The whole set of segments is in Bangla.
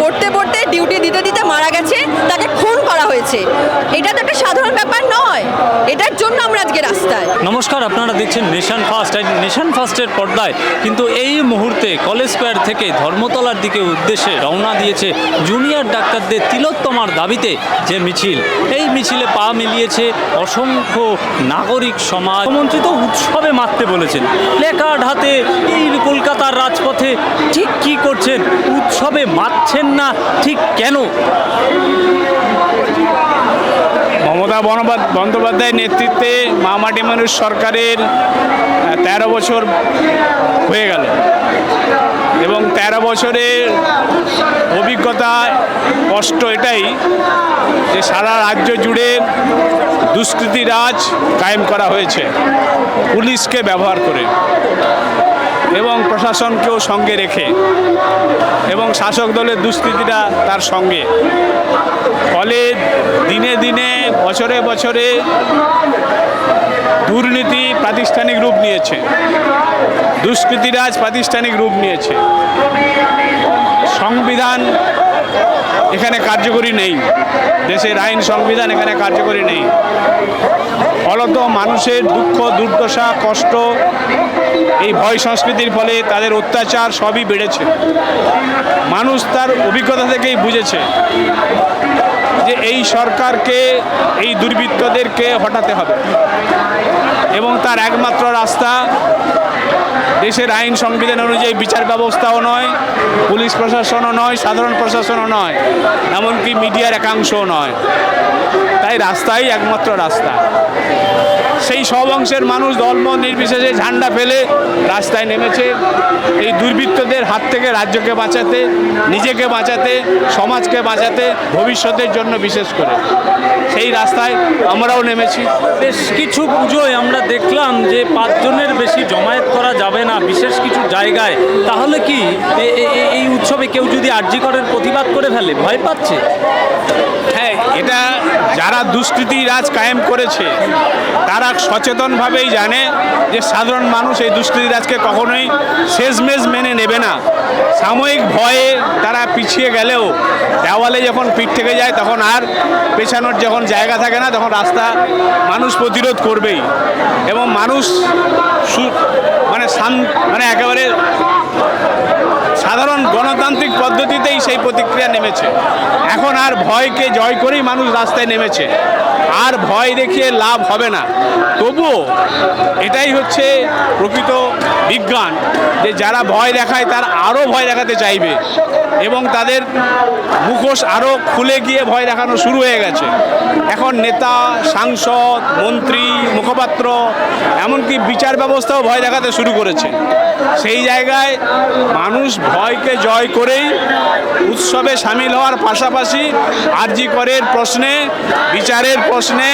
পড়তে পড়তে ডিউটি দিতে দিতে মারা গেছে, তাকে খুন করা হয়েছে। এটা তো একটা সাধারণ ব্যাপার নয়। এটার জন্য আমরা আজকে রাস্তায়। নমস্কার, আপনারা দেখছেন নেশন ফার্স্ট। নেশন ফার্স্টের পর্দায় কিন্তু এই মুহূর্তে কলেজ স্কোয়ার থেকে ধর্মতলার দিকে উদ্দেশ্যে রওনা দিয়েছে জুনিয়র ডাক্তারদের তিলোত্তমার দাবিতে যে মিছিল। এই মিছিলে পা মিলিয়েছে অসংখ্য নাগরিক সমাজ। মন্ত্রী তো উৎসবে মারতে বলেছেন। প্লেকার্ড হাতে এই কলকাতার রাজপথে ঠিক কি করছেন? উৎসবে মারছেন না, ঠিক কেন? মমতা বন্দ্যোপাধ্যায়ের নেতৃত্বে মামাটি মানুষ সরকারের তেরো বছর হয়ে গেল। এবং তেরো বছরের অভিজ্ঞতা কষ্ট এটাই যে সারা রাজ্য জুড়ে দুষ্কৃতি রাজ কায়েম করা হয়েছে, পুলিশকে ব্যবহার করে। এবং প্রশাসনকেও সঙ্গে রেখে এবং শাসক দলের দুষ্কৃতিরা তার সঙ্গে। ফলে দিনে দিনে, বছরে বছরে দুর্নীতি প্রাতিষ্ঠানিক রূপ নিয়েছে। দুষ্কৃতিরাজ প্রাতিষ্ঠানিক রূপ নিয়েছে। সংবিধান এখানে কার্যকরী নেই। দেশের আইন সংবিধান এখানে কার্যকরী নেই। ফলত মানুষের দুঃখ, দুর্দশা, কষ্ট, এই ভয় সংস্কৃতির ফলে তাদের অত্যাচার সবই বেড়েছে। মানুষ তার অভিজ্ঞতা থেকেই বুঝেছে যে এই সরকারকে, এই দুর্বৃত্তদেরকে হটাতে হবে। এবং তার একমাত্র রাস্তা দেশের আইন সংবিধান অনুযায়ী বিচার ব্যবস্থাও নয়, পুলিশ প্রশাসনও নয়, সাধারণ প্রশাসনও নয়, এমনকি মিডিয়ার একাংশও নয়। তাই রাস্তাই একমাত্র রাস্তা। সেই সব অংশের মানুষ ধর্ম নির্বিশেষে ঝান্ডা ফেলে রাস্তায় নেমেছে। এই দুর্বৃত্তদের হাত থেকে রাজ্যকে বাঁচাতে, নিজেকে বাঁচাতে, সমাজকে বাঁচাতে, ভবিষ্যতের জন্য বিশেষ করে। সেই রাস্তায় আমরাও নেমেছি। বেশ কিছু পুজোয় আমরা দেখলাম যে পাঁচজনের বেশি জমায়েত করা যাবে না বিশেষ কিছু জায়গায়, তাহলে কি এই উৎসবে কেউ যদি আর্যিকরের প্রতিবাদ করে ফেলে, ভয় পাচ্ছে? হ্যাঁ এটা যারা দুষ্কৃতি রাজ কায়েম করেছে, তারা সচেতনভাবেই জানে যে সাধারণ মানুষ এই দুষ্কৃতি রাজকে কখনোই শেষমেশ মেনে নেবে না। সাময়িক ভয়ে তারা পিছিয়ে গেলেও, দেওয়ালে যখন পিঠ থেকে যায়, তখন আর পেছানোর যখন জায়গা থাকে না, তখন রাস্তা মানুষ প্রতিরোধ করবেই। এবং মানুষ মানে মানে একেবারে সাধারণ গণতান্ত্রিক পদ্ধতিতেই সেই প্রতিক্রিয়া নেমেছে। এখন আর ভয়কে জয় করেই মানুষ রাস্তায় নেমেছে। আর ভয় দেখিয়ে লাভ হবে না। তবুও এটাই হচ্ছে প্রকৃত বিজ্ঞান যে যারা ভয় দেখায় তার আরও ভয় দেখাতে চাইবে এবং তাদের মুখোশ আরও খুলে গিয়ে ভয় দেখানো শুরু হয়ে গেছে। এখন নেতা, সাংসদ, মন্ত্রী, মুখপাত্র, এমনকি বিচার ব্যবস্থাও ভয় দেখাতে শুরু করেছে। সেই জায়গায় মানুষ ভয়কে জয় করেই উৎসবে সামিল হওয়ার পাশাপাশি আরজি করের প্রশ্নে বিচারের প্রশ্নে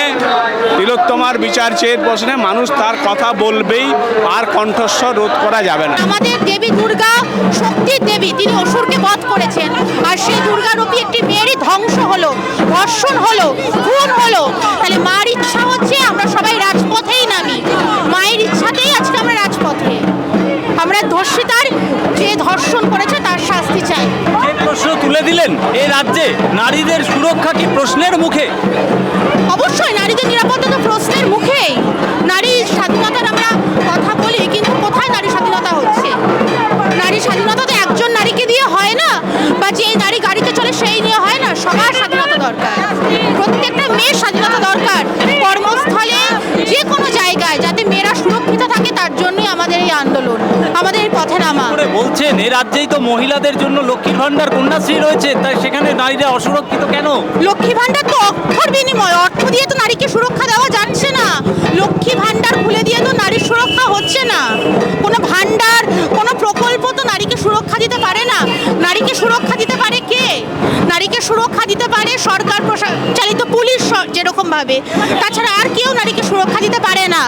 তিলোত্তমার বিচার চেয়ের প্রশ্নে মানুষ তার কথা বলবেই, আর কণ্ঠস্বর রোধ করা যাবে না। আমাদের দেবী দুর্গা শক্তির দেবী, তিনি অসুরকে বধ করেছেন। আর সেই দুর্গারূপী একটি মেয়েরই ধ্বংস হলো, ধর্ষণ হলো, খুন হলো। তাহলে মার ইচ্ছা হচ্ছে আমরা সবাই রাজপথেই নামি। মায়ের ইচ্ছাতেই আজকে আমরা রাজপথে। আমরা ধর্ষিতার যে ধর্ষণ করেছে দিলেন এই রাজ্যে নারীদের সুরক্ষা কি প্রশ্নের মুখে? অবশ্যই নারীদের নিরাপত্তা তো প্রশ্নের মুখেই। এ রাজ্যেই তো মহিলাদের জন্য লক্ষ্মীর ভান্ডার কন্যাশ্রী রয়েছে, তাই সেখানে নারীরা অসুরক্ষিত কেন? লক্ষ্মী ভান্ডার তো অক্ষর বিনিময়, অর্থ দিয়ে তো নারীকে সুরক্ষা দেওয়া যাচ্ছে না। লক্ষ্মী ভান্ডার খুলে দিয়ে তো নারীর সুরক্ষা হচ্ছে না। কোনো ভান্ডার কোনো প্রকল্প তো নারীকে সুরক্ষা দিতে পারে না। নারীকে সুরক্ষা দিতে পারে কে নারীকে সুরক্ষা দিতে পারে সরকার চালিত পুলিশ যেরকমভাবে। তাছাড়া আর কেউ নারীকে সুরক্ষা দিতে পারে না।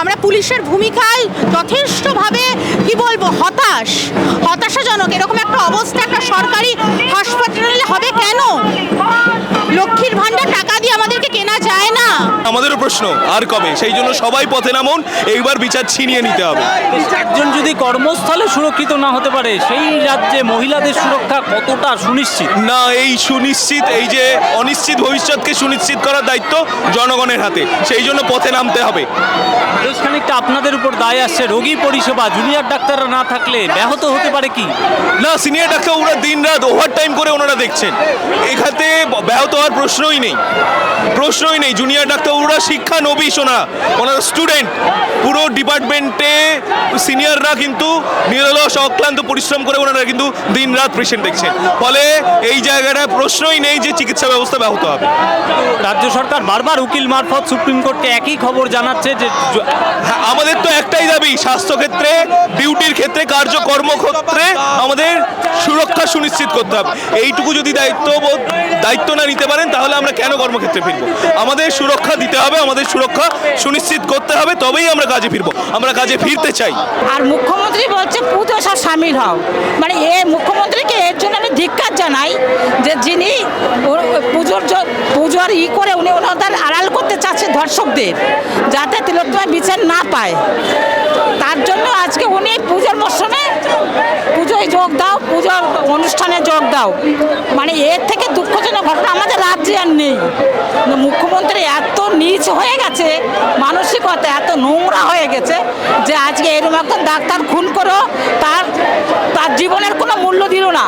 আমরা পুলিশের ভূমিকায় যথেষ্টভাবে, কি বলব, হতাশ। হতাশাজনক। এরকম একটা অবস্থা একটা সরকারি হাসপাতালে হবে কেন? লক্ষ্মীর ভান্ডার টাকা দিয়ে আমাদেরকে কেনা যায় না। আমাদেরও প্রশ্ন আর কবে? সেই জন্য সবাই পথে নামুন এইবার বিচার ছিনিয়ে নিতে হবে। একজন যদি কর্মস্থলে সুরক্ষিত না হতে পারে সেই রাজ্যে মহিলাদের সুরক্ষা কতটা সুনিশ্চিত? না এই সুনিশ্চিত এই যে অনিশ্চিত ভবিষ্যৎকে সুনিশ্চিত করার দায়িত্ব জনগণের হাতে সেই জন্য পথে নামতে হবে। বেশ খানিকটা আপনাদের উপর দায় আসছে রোগী পরিষেবা জুনিয়র ডাক্তাররা না থাকলে ব্যাহত হতে পারে কি? না সিনিয়র ডাক্তার ওরা দিন রাত ওভার টাইম করে ওনারা দেখছেন। এখানে ব্যাহত হওয়ার প্রশ্নই নেই। প্রশ্নই নেই জুনিয়র ডাক্তার ওরা শিক্ষা নবিশ ওনারা ওনারা স্টুডেন্ট পুরো ডিপার্টমেন্টে সিনিয়ররা কিন্তু নিরলস অক্লান্ত পরিশ্রম করে ওনারা কিন্তু দিন রাত পেশেন্ট দেখছেন ফলে এই জায়গাটা প্রশ্নই নেই যে চিকিৎসা ব্যবস্থা ব্যাহত হবে। রাজ্য সরকার বারবার উকিল মারফত সুপ্রিম কোর্টকে একই খবর জানাচ্ছে যে হ্যাঁ, আমাদের তো একটাই দাবি স্বাস্থ্যক্ষেত্রে ডিউটির ক্ষেত্রে কার্যকর্ম ক্ষেত্রে আমাদের সুরক্ষা সুনিশ্চিত করতে হবে। এইটুকু যদি দায়িত্ব দায়িত্ব না নিতে পারেন তাহলে আমরা কেন কর্মক্ষেত্রে ফিরবো? আমাদের সুরক্ষা দিতে হবে, আমাদের সুরক্ষা সুনিশ্চিত করতে হবে, তবেই আমরা কাজে ফিরবো। আমরা কাজে ফিরতে চাই। আর মুখ্যমন্ত্রী বলছে, পুজো সব সামিল হও। মানে এ মুখ্যমন্ত্রীকে এর জন্য আমি ধিক্কার জানাই যে যিনি পুজোর পুজোর ই করে উনি ওনাদের আড়াল করতে চাচ্ছে দর্শকদের যাতে তিলোত্তমা বিচার না পায়। তার জন্য আজকে উনি পুজোর মরশুমে পুজোয় যোগ দাও, পুজোর অনুষ্ঠানে যোগ দাও। মানে এর থেকে দুঃখজনক ঘটনা। আমাদের রাজ্যে আর নেই। মুখ্যমন্ত্রী এত নিচ হয়ে গেছে, মানসিকতা এত নোংরা হয়ে গেছে, যে আজকে এরকম একজন ডাক্তার খুন করো তার তার জীবনের কোনো মূল্য দিল না।